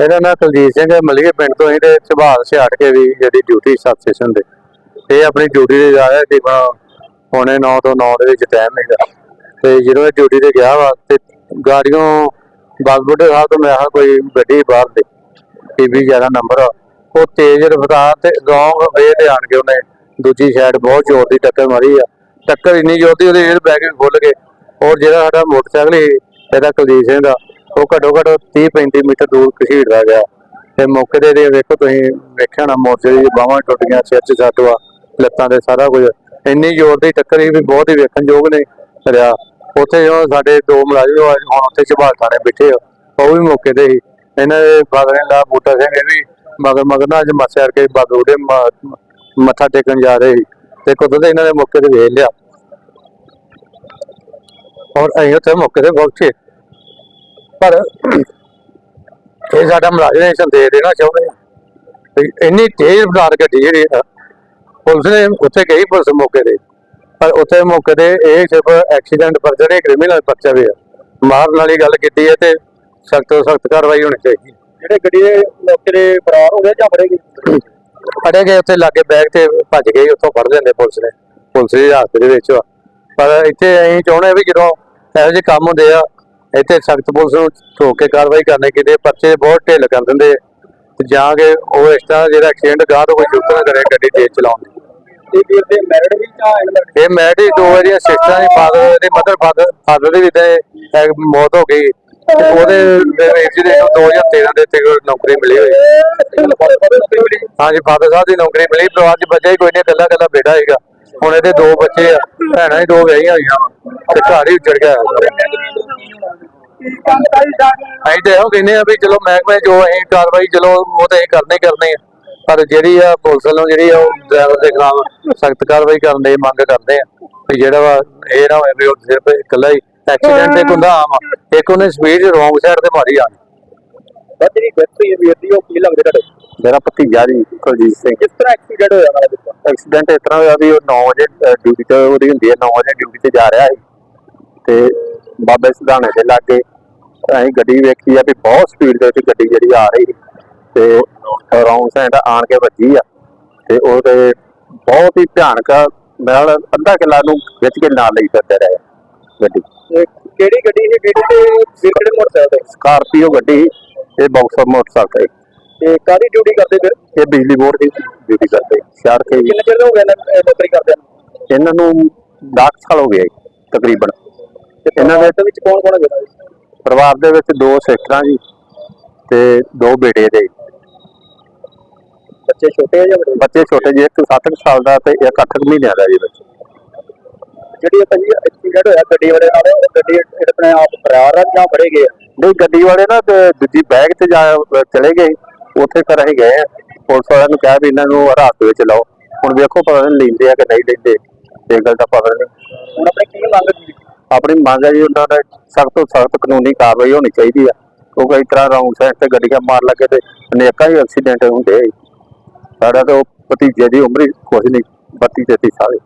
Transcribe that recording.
ਇਹਦਾ ਨਾਂ ਕੁਲਜੀਤ ਸਿੰਘ ਹੈ, ਮਲੀਏ ਪਿੰਡ ਤੋਂ ਹੀ ਤੇ ਸੁਭਾਅ ਸਿਆੜ ਕੇ ਵੀ ਜਿਹੜੀ ਡਿਊਟੀ ਸਬ ਸਟੇਸ਼ਨ ਦੇ ਇਹ ਆਪਣੀ ਡਿਊਟੀ ਤੇ ਜਾ ਰਿਹਾ ਸੀ ਪੌਣੇ 9 ਤੋਂ 9 ਦੇ ਵਿੱਚ ਟਾਈਮ ਹੈਗਾ। ਤੇ ਜਦੋਂ ਇਹ ਡਿਊਟੀ ਤੇ ਗਿਆ ਵਾ, ਤੇ ਗਾੜੀਆਂ ਬਾਗਬੁੱਢੇ ਸਾਹਿਬ ਤੋਂ ਮੈਂ ਕਿਹਾ, ਕੋਈ ਗੱਡੀ ਬਾਹਰ ਦੇ ਪੀਬੀ 11 ਨੰਬਰ ਉਹ ਤੇਜ਼ ਰਫ਼ਤਾਰ ਤੇ ਰੌਂਗ ਵੇ ਤੇ ਆਣ ਕੇ ਉਹਨੇ ਦੂਜੀ ਸਾਈਡ ਬਹੁਤ ਜ਼ੋਰ ਦੀ ਟੱਕਰ ਮਾਰੀ ਆ। ਟੱਕਰ ਇੰਨੀ ਜ਼ੋਰ ਦੀ, ਉਹਦੇ 에ਅਰ ਬੈਗ ਵੀ ਖੁੱਲ ਗਏ। ਔਰ ਜਿਹੜਾ ਸਾਡਾ ਮੋਟਰਸਾਈਕਲ ਸੀ, ਇਹਦਾ ਕੁਲਦੀਪ ਸਿੰਘ ਦਾ ਉਹ ਘੱਟੋ ਘੱਟ 30 35 ਮੀਟਰ ਦੂਰ ਘਸੀੜਦਾ ਗਿਆ। ਤੇ ਮੌਕੇ ਤੇ ਦੇ ਵੇਖੋ ਤੁਸੀਂ, ਵੇਖਿਆ ਨਾ ਮੋਟਰਸਾਈਕਲ ਦੀ ਬਾਹਾਂ ਟੁੱਟ ਗਈਆਂ ਸਿਰ 'ਚ ਸੱਟ ਵਾ, ਲੱਤਾਂ ਤੇ ਸਾਰਾ ਕੁਝ। ਇੰਨੀ ਜ਼ੋਰ ਦੀ ਟੱਕਰ ਸੀ ਵੀ ਬਹੁਤ ਹੀ ਵੇਖਣਯੋਗ ਨੇ ਰਿਹਾ। ਉੱਥੇ ਜੋ ਸਾਡੇ ਦੋ ਮੁਲਾਜ਼ਮ ਹੁਣ ਉੱਥੇ ਝਬਾਲ ਥਾਣੇ ਬੈਠੇ ਆ। ਉਹ ਵੀ ਮੌਕੇ ਤੇ ਹੀ। ਇਹਨਾਂ ਦੇ ਫਾਦਰ ਦਾ ਬੂਟਾ ਸਿੰਘ ਇਹ ਵੀ ਮਗਰ ਮਗਰ ਨਾਲ ਅੱਜ ਮੱਸਿਆ ਕੇ ਬਾਗੂ ਮੱਥਾ ਟੇਕਣ ਜਾ ਰਹੇ ਸੀ ਤੇ ਕੁਦਰਤ ਇਹਨਾਂ ਨੇ ਮੌਕੇ ਤੇ ਵੇਖ ਲਿਆ। ਔਰ ਅਸੀਂ ਉੱਥੇ ਮੌਕੇ ਤੇ ਪਹੁੰਚੇ। ਪਰ ਇਹ ਸਾਡਾ ਮੁਲਾਜ਼ਮ ਨੇ ਸੰਦੇਸ਼ ਦੇਣਾ ਚਾਹੁੰਦੇ ਆ। ਇੰਨੀ ਤੇਜ਼ ਰਫ਼ਤਾਰ ਗੱਡੀ ਜਿਹੜੀ ਆ ਪੁਲਿਸ ਨੇ ਉੱਥੇ ਗਈ ਪੁਲਿਸ ਮੌਕੇ ਤੇ। ਪਰ ਉੱਥੇ ਮੌਕੇ ਤੇ ਇਹ ਸਿਰਫ ਐਕਸੀਡੈਂਟ ਪਰ ਜਿਹੜੇ ਕ੍ਰਿਮੀਨਲ ਪਰਚੇ ਵੇ ਆ ਮਾਰਨ ਵਾਲੀ ਗੱਲ ਕੀਤੀ ਹੈ ਤੇ ਸਖਤ ਤੋਂ ਸਖਤ ਕਾਰਵਾਈ ਹੋਣੀ ਚਾਹੀਦੀ। ਜਿਹੜੇ ਗੱਡੀ ਦੇ ਮੌਕੇ ਦੇ ਫਰਾਰ ਹੋ ਗਏ ਜਾਂ ਫੜੇ ਗਏ? ਫੜੇ ਗਏ ਉੱਥੇ ਲਾਗੇ ਬੈਗ ਤੇ ਭੱਜ ਗਏ ਉੱਥੋਂ ਫੜ ਲੈਂਦੇ ਪੁਲਿਸ ਨੇ। ਪੁਲਿਸ ਦੀ ਹਾਜ਼ਰ ਦੇ ਵਿੱਚ। ਪਰ ਇੱਥੇ ਅਸੀਂ ਚਾਹੁੰਦੇ ਵੀ ਜਦੋਂ ਇਹੋ ਜਿਹੇ ਕੰਮ ਹੁੰਦੇ ਆ ਇੱਥੇ ਸਖਤ ਪੁਲਿਸ ਨੂੰ ਠੋਕ ਕੇ ਕਾਰਵਾਈ ਕਰਨੀ ਕਿਤੇ ਪਰਚੇ ਬਹੁਤ ਢਿੱਲ ਕਰ ਦਿੰਦੇ ਤੇ ਜਾਂ ਕਿ ਉਹ ਇਸ ਤਰ੍ਹਾਂ ਜਿਹੜਾ ਐਕਸੀਡੈਂਟ ਗਾਹ ਤੋਂ ਕੋਈ ਜ਼ਰੂਰਤ ਨਾ ਕਰੇ ਗੱਡੀ ਤੇਜ਼ ਚਲਾਉਣ ਦੀ। ਮੈਰਿਡ ਇਹ ਮੈਡੀ ਦੋ ਵਾਰੀਆਂ ਸਿਸਟਰਾਂ ਦੇ ਫਾਦਰ ਦੇ ਮਦਰ ਫਾਦਰ ਫਾਦਰ ਦੀ ਵੀ ਤੇ ਮੌਤ ਹੋ ਗਈ। ਉਹਦੇ ਵੀਰ ਦੇ 2013 ਦੇ ਤੇ ਨੌਕਰੀ ਮਿਲੀ ਹੋਈ। ਹਾਂਜੀ ਫਾਦਰ ਸਾਹਿਬ ਦੀ ਨੌਕਰੀ ਮਿਲੀ ਪਰਿਵਾਰ ਚ ਬੱਚਾ ਹੀ ਕੋਈ ਨਹੀਂ ਇਕੱਲਾ ਇਕੱਲਾ ਬੇਟਾ ਹੈਗਾ ਹੁਣ ਇਹਦੇ ਦੋ ਬੱਚੇ ਆ, ਭੈਣਾਂ ਹੀ ਦੋ ਵਿਆਹੀਆਂ ਹੋਈਆਂ ਵਾਂ, ਤੇ ਘਰ ਹੀ ਉੱਜੜ ਗਿਆ ਅਸੀਂ ਤੇ ਇਹੋ ਕਹਿੰਦੇ ਆ ਵੀ ਚਲੋ ਮਹਿਕਮੇ ਜੋ ਅਸੀਂ ਕਾਰਵਾਈ, ਚਲੋ ਉਹ ਤਾਂ ਅਸੀਂ ਕਰਨੀ ਕਰਨੇ ਆ, ਪਰ ਜਿਹੜੀ ਆ ਪੁਲਿਸ ਵੱਲੋਂ ਜਿਹੜੀ ਆ ਉਹ ਡਰਾਈਵਰ ਦੇ ਖਿਲਾਫ ਸਖਤ ਕਾਰਵਾਈ ਕਰਨ ਦੀ ਮੰਗ ਕਰਦੇ ਆ, ਵੀ ਜਿਹੜਾ ਵਾ ਇਹ ਨਾ ਹੋਵੇ ਵੀ ਉਹ ਸਿਰਫ ਇਕੱਲਾ ਹੀ ਐਕਸੀਡੈਂਟ ਇੱਕ ਹੁੰਦਾ ਆਮ ਆ। ਇੱਕ ਉਹਨੇ ਸਪੀਡ ਰੋਂਗ ਸਾਈਡ ਤੇ ਮਾਰੀ ਆ ਬਸ ਜਿਹੜੀ ਡੈਥ ਹੋਈ ਹੈ ਵੀਰ ਦੀ ਉਹ ਕੀ ਲੱਗਦੇ ਤੁਹਾਡੇ? ਮੇਰਾ ਭਤੀਜਾ ਜੀ ਕੁਲਜੀਤ ਸਿੰਘ। ਕਿਸ ਤਰ੍ਹਾਂ ਐਕਸੀਡੈਂਟ ਹੋਇਆ ਨਾਲ ਦਿੱਤਾ ਐਕਸੀਡੈਂਟ ਇਸ ਤਰ੍ਹਾਂ ਹੋਇਆ ਵੀ ਉਹ 9 ਵਜੇ ਡਿਊਟੀ ਤੇ ਉਹਦੀ ਹੁੰਦੀ ਹੈ 9 ਵਜੇ ਡਿਊਟੀ ਤੇ ਜਾ ਰਿਹਾ ਸੀ। ਤੇ ਬਾਬੇ ਸਿਧਾਣੇ ਦੇ ਲਾਗੇ ਅਸੀਂ ਗੱਡੀ ਵੇਖੀ ਆ ਵੀ ਬਹੁਤ ਸਪੀਡ ਦੇ ਵਿੱਚ ਗੱਡੀ ਜਿਹੜੀ ਆ ਰਹੀ ਤੇ ਰੌਂਗ ਸਾਈਡ ਆਣ ਕੇ ਵੱਜੀ ਆ। ਤੇ ਉਹ ਤੇ ਬਹੁਤ ਹੀ ਭਿਆਨਕ ਨਾਲ ਅੱਧਾ ਕਿਲਾ ਨੂੰ ਵਿੱਚ ਕੇ ਨਾਲ ਲਈ ਫਿਰਦੇ ਰਹੇ ਗੱਡੀ। ਕਿਹੜੀ ਗੱਡੀ ਸੀ? ਕਿਹੜੇ ਮੋਟਰਸਾਈਕਲ ਸਕਾਰਪੀਓ ਗੱਡੀ ਇਹ ਬਾਕਸਰ ਮੋਟਰਸਾਈਕਲ ਤੇ ਕਾਦੀ ਡਿਊਟੀ ਕਰਦੇ ਫਿਰ? ਇਹ ਬਿਜਲੀ ਬੋਰਡ ਦੀ ਡਿਊਟੀ ਕਰਦੇ। ਸ਼ਹਿਰ ਕੇ ਕਿੰਨੇ ਚਿਰ ਹੋ ਗਏ ਇਹਨਾਂ ਨੂੰ ਨੌਕਰੀ ਕਰਦੇ ਇਹਨਾਂ ਨੂੰ 10 ਸਾਲ ਹੋ ਗਏ ਤਕਰੀਬਨ। ਤੇ ਇਹਨਾਂ ਦੇ ਵਿੱਚ ਕੌਣ ਕੌਣ ਹੈ ਪਰਿਵਾਰ ਦੇ ਵਿੱਚ ਦੋ ਸਿਸਟਰਾਂ ਜੀ ਤੇ ਦੋ ਬੇਟੇ ਦੇ। ਬੱਚੇ ਛੋਟੇ ਆ ਜਾਂ ਵੱਡੇ? ਬੱਚੇ ਛੋਟੇ ਜਿਹੇ ਇੱਕ 7 ਸਾਲ ਦਾ ਤੇ ਇੱਕ 8 ਮਹੀਨਿਆਂ ਦਾ ਜੀ ਬੱਚਾ। ਜਿਹੜੀ ਭਾਜੀ ਐਕਸੀਡੈਂਟ ਹੋਇਆ ਗੱਡੀ ਵਾਲੇ ਨਾਲ ਗੱਡੀ ਆਪਣੇ ਆਪ ਫਰਾਰ ਆ ਜਾਂ ਫੜੇ ਗਏ ਨਹੀਂ ਗੱਡੀ ਵਾਲੇ ਨਾ ਤੇ ਦੂਜੀ ਬੈਗ ਤੇ ਜਾ ਚਲੇ ਗਏ। ਉੱਥੇ ਫਿਰ ਅਸੀਂ ਗਏ। ਪੁਲਿਸ ਵਾਲਿਆਂ ਨੂੰ ਕਿਹਾ ਵੀ ਇਹਨਾਂ ਨੂੰ ਹਰਾਸਤ ਵਿੱਚ ਲਾਓ। ਹੁਣ ਵੇਖੋ ਪਤਾ ਨਹੀਂ ਲੈਂਦੇ ਆ ਕਿ ਨਹੀਂ ਲੈਂਦੇ। ਇਹ ਗੱਲ ਦਾ ਪਤਾ ਨਹੀਂ। ਹੁਣ ਆਪਣੇ ਕੀ ਮੰਗ ਕੀ ਆਪਣੀ ਮੰਗ ਹੈ ਜੀ ਉਹਨਾਂ ਦਾ ਸਖਤ ਤੋਂ ਸਖਤ ਕਾਨੂੰਨੀ ਕਾਰਵਾਈ ਹੋਣੀ ਚਾਹੀਦੀ ਆ। ਕਿਉਂਕਿ ਇਸ ਤਰ੍ਹਾਂ ਰੌਂਗ ਸਾਈਡ ਤੇ ਗੱਡੀਆਂ ਮਾਰ ਲੱਗੇ ਤੇ ਅਨੇਕਾਂ ਹੀ ਐਕਸੀਡੈਂਟ ਹੁੰਦੇ ਆ ਜੀ। ਸਾਡਾ ਤਾਂ ਉਹ ਭਤੀਜੇ ਦੀ ਉਮਰ ਹੀ ਕੁਛ ਨਹੀਂ 32 33 ਸਾਲ।